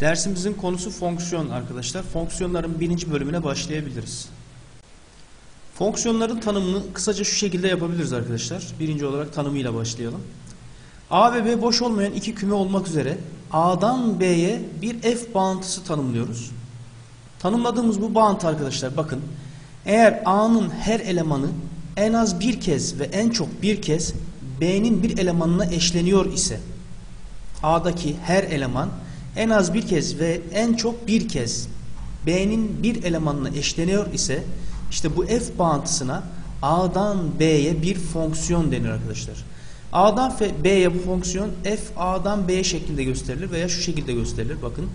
Dersimizin konusu fonksiyon arkadaşlar. Fonksiyonların birinci bölümüne başlayabiliriz. Fonksiyonların tanımını kısaca şu şekilde yapabiliriz arkadaşlar. Birinci olarak tanımıyla başlayalım. A ve B boş olmayan iki küme olmak üzere A'dan B'ye bir f bağıntısı tanımlıyoruz. Tanımladığımız bu bağıntı arkadaşlar bakın. Eğer A'nın her elemanı en az bir kez ve en çok bir kez B'nin bir elemanına eşleniyor ise A'daki her eleman en az bir kez ve en çok bir kez B'nin bir elemanına eşleniyor ise işte bu f bağıntısına A'dan B'ye bir fonksiyon denir arkadaşlar. A'dan B'ye bu fonksiyon f A'dan B şeklinde gösterilir veya şu şekilde gösterilir. Bakın.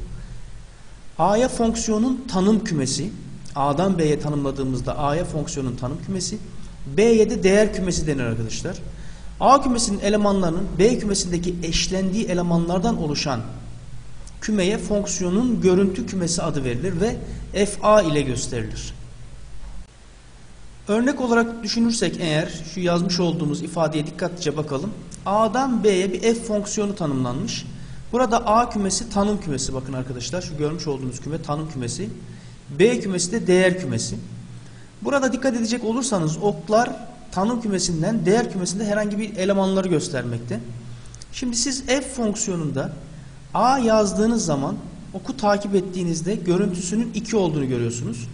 A'ya fonksiyonun tanım kümesi. A'dan B'ye tanımladığımızda A'ya fonksiyonun tanım kümesi. B'ye de değer kümesi denir arkadaşlar. A kümesinin elemanlarının B kümesindeki eşlendiği elemanlardan oluşan kümeye fonksiyonun görüntü kümesi adı verilir ve FA ile gösterilir. Örnek olarak düşünürsek eğer şu yazmış olduğumuz ifadeye dikkatlice bakalım. A'dan B'ye bir f fonksiyonu tanımlanmış. Burada A kümesi tanım kümesi bakın arkadaşlar. Şu görmüş olduğunuz küme tanım kümesi. B kümesi de değer kümesi. Burada dikkat edecek olursanız oklar tanım kümesinden değer kümesinde herhangi bir elemanları göstermekte. Şimdi siz f fonksiyonunda A yazdığınız zaman oku takip ettiğinizde görüntüsünün 2 olduğunu görüyorsunuz.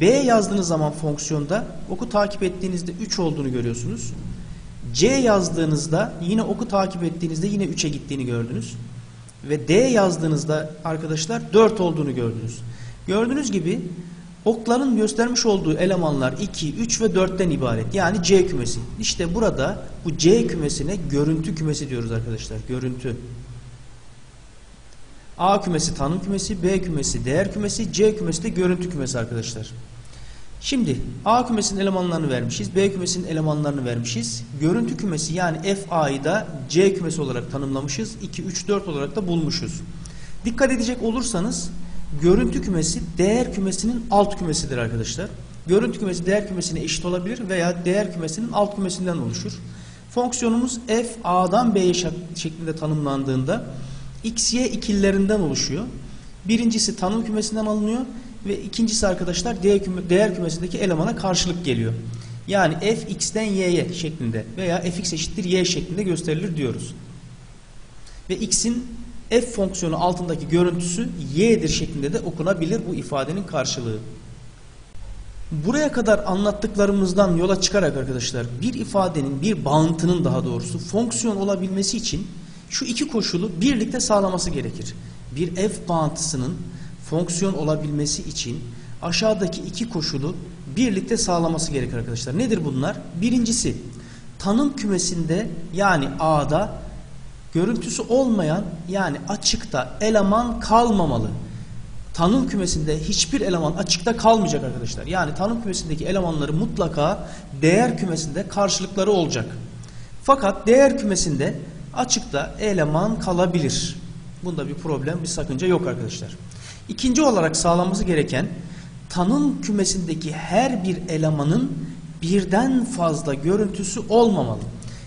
B yazdığınız zaman fonksiyonda oku takip ettiğinizde 3 olduğunu görüyorsunuz. C yazdığınızda yine oku takip ettiğinizde yine 3'e gittiğini gördünüz. Ve D yazdığınızda arkadaşlar 4 olduğunu gördünüz. Gördüğünüz gibi okların göstermiş olduğu elemanlar 2, 3 ve 4'ten ibaret. Yani C kümesi. İşte burada bu C kümesine görüntü kümesi diyoruz arkadaşlar. Görüntü. A kümesi tanım kümesi, B kümesi değer kümesi, C kümesi de görüntü kümesi arkadaşlar. Şimdi A kümesinin elemanlarını vermişiz, B kümesinin elemanlarını vermişiz. Görüntü kümesi yani FA'yı da C kümesi olarak tanımlamışız. 2, 3, 4 olarak da bulmuşuz. Dikkat edecek olursanız görüntü kümesi değer kümesinin alt kümesidir arkadaşlar. Görüntü kümesi değer kümesine eşit olabilir veya değer kümesinin alt kümesinden oluşur. Fonksiyonumuz f a'dan b'ye şeklinde tanımlandığında x, y ikillerinden oluşuyor. Birincisi tanım kümesinden alınıyor ve ikincisi arkadaşlar değer kümesindeki elemana karşılık geliyor. Yani f x'ten y'ye şeklinde veya fx eşittir y şeklinde gösterilir diyoruz. Ve x'in f fonksiyonu altındaki görüntüsü y'dir şeklinde de okunabilir bu ifadenin karşılığı. Buraya kadar anlattıklarımızdan yola çıkarak arkadaşlar bir ifadenin bir bağıntının daha doğrusu fonksiyon olabilmesi için şu iki koşulu birlikte sağlaması gerekir. Bir f bağıntısının fonksiyon olabilmesi için aşağıdaki iki koşulu birlikte sağlaması gerekir arkadaşlar. Nedir bunlar? Birincisi tanım kümesinde yani A'da görüntüsü olmayan yani açıkta eleman kalmamalı. Tanım kümesinde hiçbir eleman açıkta kalmayacak arkadaşlar. Yani tanım kümesindeki elemanları mutlaka değer kümesinde karşılıkları olacak. Fakat değer kümesinde açıkta eleman kalabilir. Bunda bir problem, bir sakınca yok arkadaşlar. İkinci olarak sağlanması gereken tanım kümesindeki her bir elemanın birden fazla görüntüsü olmamalı.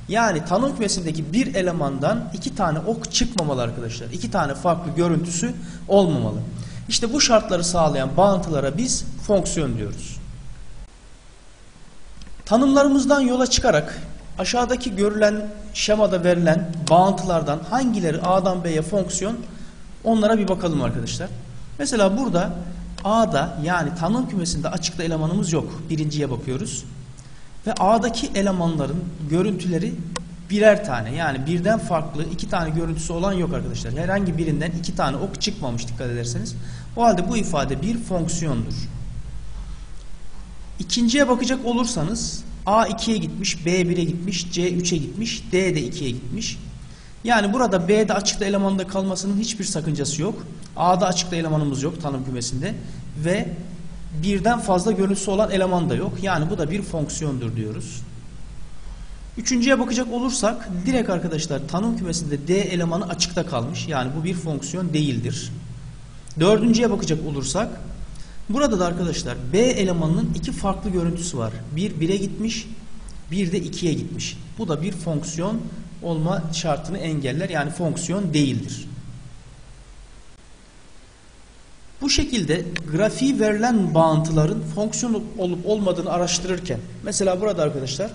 Yani tanım kümesindeki bir elemandan iki tane ok çıkmamalı arkadaşlar. İki tane farklı görüntüsü olmamalı. İşte bu şartları sağlayan bağıntılara biz fonksiyon diyoruz. Tanımlarımızdan yola çıkarak aşağıdaki görülen şemada verilen bağıntılardan hangileri A'dan B'ye fonksiyon onlara bir bakalım arkadaşlar. Mesela burada A'da yani tanım kümesinde açıkta elemanımız yok. Birinciye bakıyoruz. Ve A'daki elemanların görüntüleri birer tane yani birden farklı iki tane görüntüsü olan yok arkadaşlar. Herhangi birinden iki tane ok çıkmamış dikkat ederseniz. O halde bu ifade bir fonksiyondur. İkinciye bakacak olursanız A 2'ye gitmiş, B 1'e gitmiş, C 3'e gitmiş, D de 2'ye gitmiş. Yani burada B'de açıkta elemanda kalmasının hiçbir sakıncası yok. A'da açıkta elemanımız yok tanım kümesinde ve birden fazla görüntüsü olan eleman da yok. Yani bu da bir fonksiyondur diyoruz. Üçüncüye bakacak olursak direkt arkadaşlar tanım kümesinde D elemanı açıkta kalmış. Yani bu bir fonksiyon değildir. Dördüncüye bakacak olursak burada da arkadaşlar B elemanının iki farklı görüntüsü var. Bir 1'e gitmiş, bir de 2'ye gitmiş. Bu da bir fonksiyon olma şartını engeller. Yani fonksiyon değildir. Bu şekilde grafiği verilen bağıntıların fonksiyon olup olmadığını araştırırken mesela burada arkadaşlar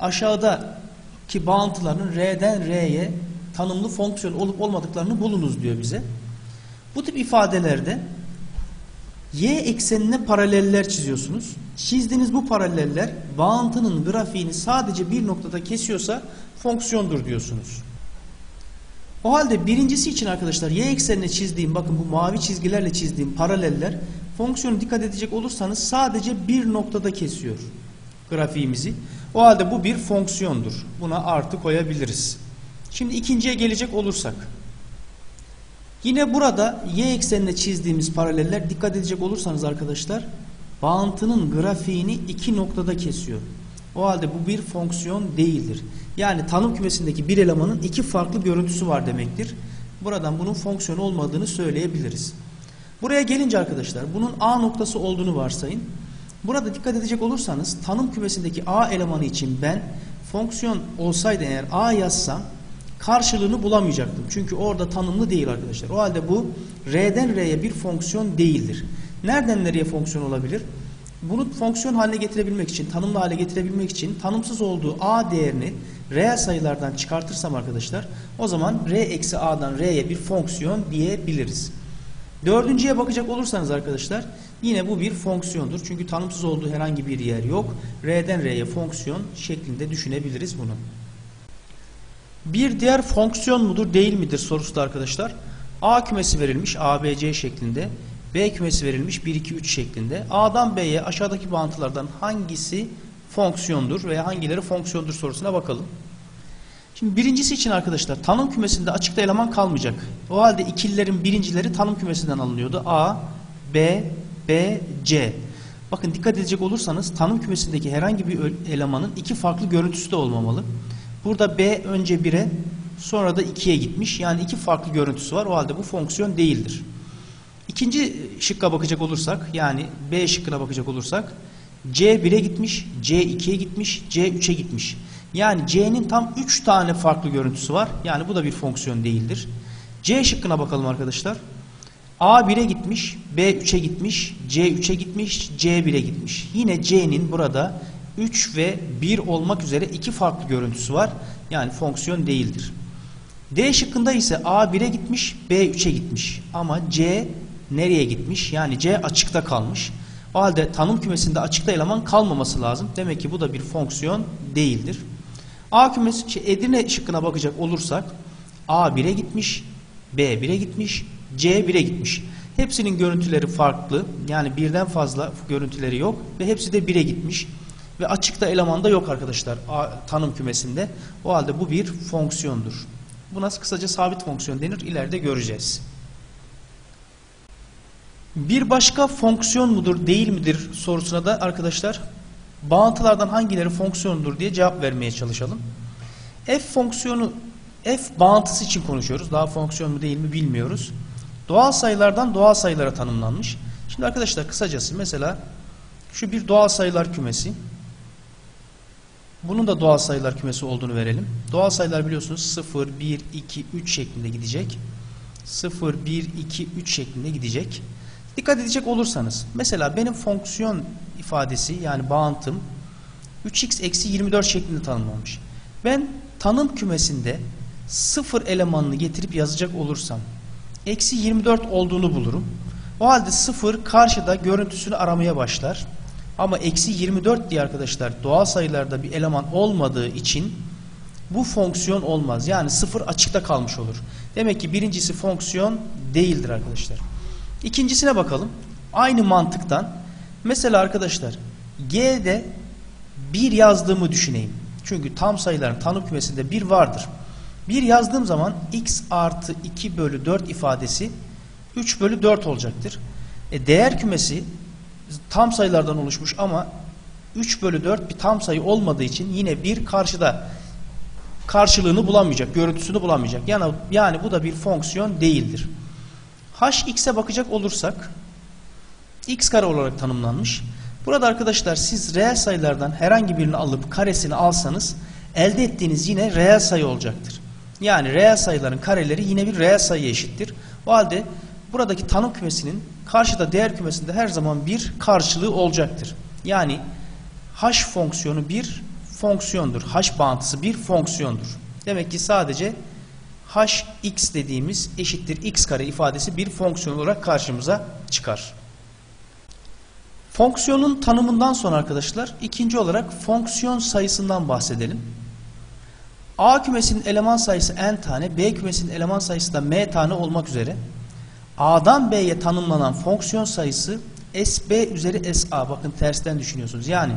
aşağıdaki bağıntıların R'den R'ye tanımlı fonksiyon olup olmadıklarını bulunuz diyor bize. Bu tip ifadelerde y eksenine paraleller çiziyorsunuz. Çizdiğiniz bu paraleller bağıntının grafiğini sadece bir noktada kesiyorsa fonksiyondur diyorsunuz. O halde birincisi için arkadaşlar y eksenine çizdiğim bakın bu mavi çizgilerle çizdiğim paraleller fonksiyonu dikkat edecek olursanız sadece bir noktada kesiyor grafiğimizi. O halde bu bir fonksiyondur. Buna artı koyabiliriz. Şimdi ikinciye gelecek olursak. Yine burada y eksenine çizdiğimiz paraleller dikkat edecek olursanız arkadaşlar bağıntının grafiğini iki noktada kesiyor. O halde bu bir fonksiyon değildir. Yani tanım kümesindeki bir elemanın iki farklı görüntüsü var demektir. Buradan bunun fonksiyon olmadığını söyleyebiliriz. Buraya gelince arkadaşlar bunun A noktası olduğunu varsayın. Burada dikkat edecek olursanız tanım kümesindeki A elemanı için ben fonksiyon olsaydı eğer A yazsam karşılığını bulamayacaktım. Çünkü orada tanımlı değil arkadaşlar. O halde bu R'den R'ye bir fonksiyon değildir. Nereden nereye fonksiyon olabilir? Bunu fonksiyon haline getirebilmek için, tanımlı hale getirebilmek için tanımsız olduğu A değerini reel sayılardan çıkartırsam arkadaşlar o zaman R eksi A'dan R'ye bir fonksiyon diyebiliriz. Dördüncüye bakacak olursanız arkadaşlar yine bu bir fonksiyondur. Çünkü tanımsız olduğu herhangi bir yer yok. R'den R'ye fonksiyon şeklinde düşünebiliriz bunu. Bir diğer fonksiyon mudur değil midir sorusu da arkadaşlar. A kümesi verilmiş ABC şeklinde. B kümesi verilmiş 1, 2, 3 şeklinde. A'dan B'ye aşağıdaki bağıntılardan hangisi fonksiyondur veya hangileri fonksiyondur sorusuna bakalım. Şimdi birincisi için arkadaşlar tanım kümesinde açıkta eleman kalmayacak. O halde ikililerin birincileri tanım kümesinden alınıyordu. A, B, B, C. Bakın dikkat edecek olursanız tanım kümesindeki herhangi bir elemanın iki farklı görüntüsü de olmamalı. Burada B önce 1'e sonra da 2'ye gitmiş. Yani iki farklı görüntüsü var. O halde bu fonksiyon değildir. İkinci şıkka bakacak olursak yani B şıkkına bakacak olursak C 1'e gitmiş, C 2'ye gitmiş, C 3'e gitmiş. Yani C'nin tam 3 tane farklı görüntüsü var. Yani bu da bir fonksiyon değildir. C şıkkına bakalım arkadaşlar. A 1'e gitmiş, B 3'e gitmiş, C 3'e gitmiş, C 1'e gitmiş. Yine C'nin burada 3 ve 1 olmak üzere iki farklı görüntüsü var. Yani fonksiyon değildir. D şıkkında ise A 1'e gitmiş, B 3'e gitmiş. Ama C nereye gitmiş? Yani C açıkta kalmış. O halde tanım kümesinde açıkta eleman kalmaması lazım. Demek ki bu da bir fonksiyon değildir. A kümesi şey, Edirne şıkkına bakacak olursak A 1'e gitmiş, B 1'e gitmiş, C 1'e gitmiş. Hepsinin görüntüleri farklı. Yani birden fazla görüntüleri yok ve hepsi de 1'e gitmiş. Ve açıkta eleman da yok arkadaşlar A, tanım kümesinde. O halde bu bir fonksiyondur. Bu nasıl kısaca sabit fonksiyon denir ileride göreceğiz. Bir başka fonksiyon mudur değil midir sorusuna da arkadaşlar bağıntılardan hangileri fonksiyondur diye cevap vermeye çalışalım. F fonksiyonu F bağıntısı için konuşuyoruz. Daha fonksiyon mu değil mi bilmiyoruz. Doğal sayılardan doğal sayılara tanımlanmış. Şimdi arkadaşlar kısacası mesela şu bir doğal sayılar kümesi. Bunun da doğal sayılar kümesi olduğunu verelim. Doğal sayılar biliyorsunuz 0, 1, 2, 3 şeklinde gidecek. 0, 1, 2, 3 şeklinde gidecek. Dikkat edecek olursanız mesela benim fonksiyon ifadesi yani bağıntım 3x eksi 24 şeklinde tanımlanmış. Ben tanım kümesinde 0 elemanını getirip yazacak olursam eksi 24 olduğunu bulurum. O halde 0 karşıda görüntüsünü aramaya başlar. Ama eksi 24 diye arkadaşlar doğal sayılarda bir eleman olmadığı için bu fonksiyon olmaz. Yani 0 açıkta kalmış olur. Demek ki birincisi fonksiyon değildir arkadaşlar. İkincisine bakalım. Aynı mantıktan mesela arkadaşlar G'de 1 yazdığımı düşüneyim. Çünkü tam sayıların tanım kümesinde 1 vardır. 1 yazdığım zaman x artı 2 bölü 4 ifadesi 3 bölü 4 olacaktır. E, değer kümesi tam sayılardan oluşmuş ama 3 bölü 4 bir tam sayı olmadığı için yine bir karşıda karşılığını bulamayacak, görüntüsünü bulamayacak. Yani, yani bu da bir fonksiyon değildir. Hx'e bakacak olursak x kare olarak tanımlanmış. Burada arkadaşlar siz reel sayılardan herhangi birini alıp karesini alsanız elde ettiğiniz yine reel sayı olacaktır. Yani reel sayıların kareleri yine bir reel sayıya eşittir. O halde buradaki tanım kümesinin karşıda değer kümesinde her zaman bir karşılığı olacaktır. Yani h fonksiyonu bir fonksiyondur. h bağıntısı bir fonksiyondur. Demek ki sadece hx dediğimiz eşittir x kare ifadesi bir fonksiyon olarak karşımıza çıkar. Fonksiyonun tanımından sonra arkadaşlar ikinci olarak fonksiyon sayısından bahsedelim. A kümesinin eleman sayısı n tane, B kümesinin eleman sayısı da m tane olmak üzere A'dan B'ye tanımlanan fonksiyon sayısı SB üzeri SA. Bakın tersten düşünüyorsunuz. Yani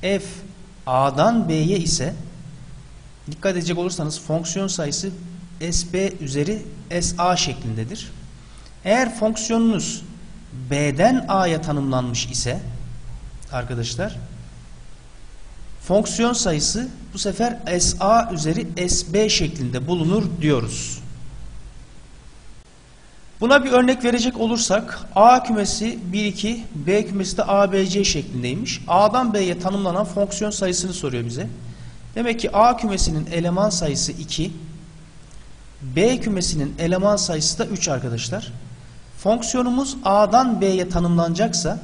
f A'dan B'ye ise dikkat edecek olursanız fonksiyon sayısı SB üzeri SA şeklindedir. Eğer fonksiyonunuz B'den A'ya tanımlanmış ise arkadaşlar fonksiyon sayısı bu sefer SA üzeri SB şeklinde bulunur diyoruz. Buna bir örnek verecek olursak A kümesi 1 2, B kümesi de ABC şeklindeymiş. A'dan B'ye tanımlanan fonksiyon sayısını soruyor bize. Demek ki A kümesinin eleman sayısı 2, B kümesinin eleman sayısı da 3 arkadaşlar. Fonksiyonumuz A'dan B'ye tanımlanacaksa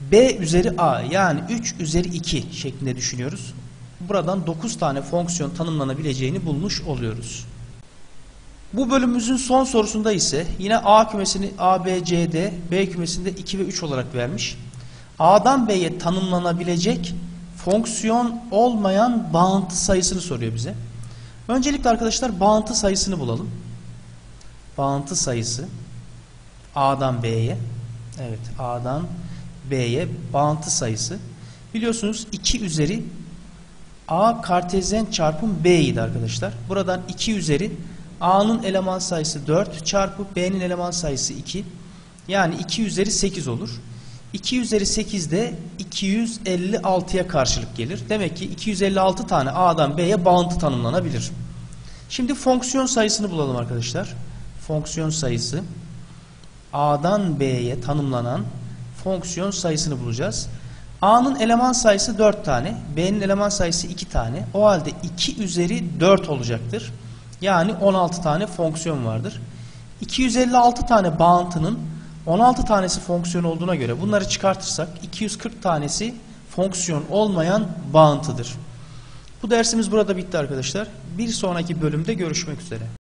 B üzeri A yani 3 üzeri 2 şeklinde düşünüyoruz. Buradan 9 tane fonksiyon tanımlanabileceğini bulmuş oluyoruz. Bu bölümümüzün son sorusunda ise yine A kümesini A, B, C, D, B kümesinde 2 ve 3 olarak vermiş. A'dan B'ye tanımlanabilecek fonksiyon olmayan bağıntı sayısını soruyor bize. Öncelikle arkadaşlar bağıntı sayısını bulalım. Bağıntı sayısı A'dan B'ye evet A'dan B'ye bağıntı sayısı biliyorsunuz 2 üzeri A kartezyen çarpım B idi arkadaşlar. Buradan 2 üzeri A'nın eleman sayısı 4 çarpı B'nin eleman sayısı 2. Yani 2 üzeri 8 olur. 2 üzeri 8 de 256'ya karşılık gelir. Demek ki 256 tane A'dan B'ye bağıntı tanımlanabilir. Şimdi fonksiyon sayısını bulalım arkadaşlar. Fonksiyon sayısı A'dan B'ye tanımlanan fonksiyon sayısını bulacağız. A'nın eleman sayısı 4 tane, B'nin eleman sayısı 2 tane. O halde 2 üzeri 4 olacaktır. Yani 16 tane fonksiyon vardır. 256 tane bağıntının 16 tanesi fonksiyon olduğuna göre bunları çıkartırsak 240 tanesi fonksiyon olmayan bağıntıdır. Bu dersimiz burada bitti arkadaşlar. Bir sonraki bölümde görüşmek üzere.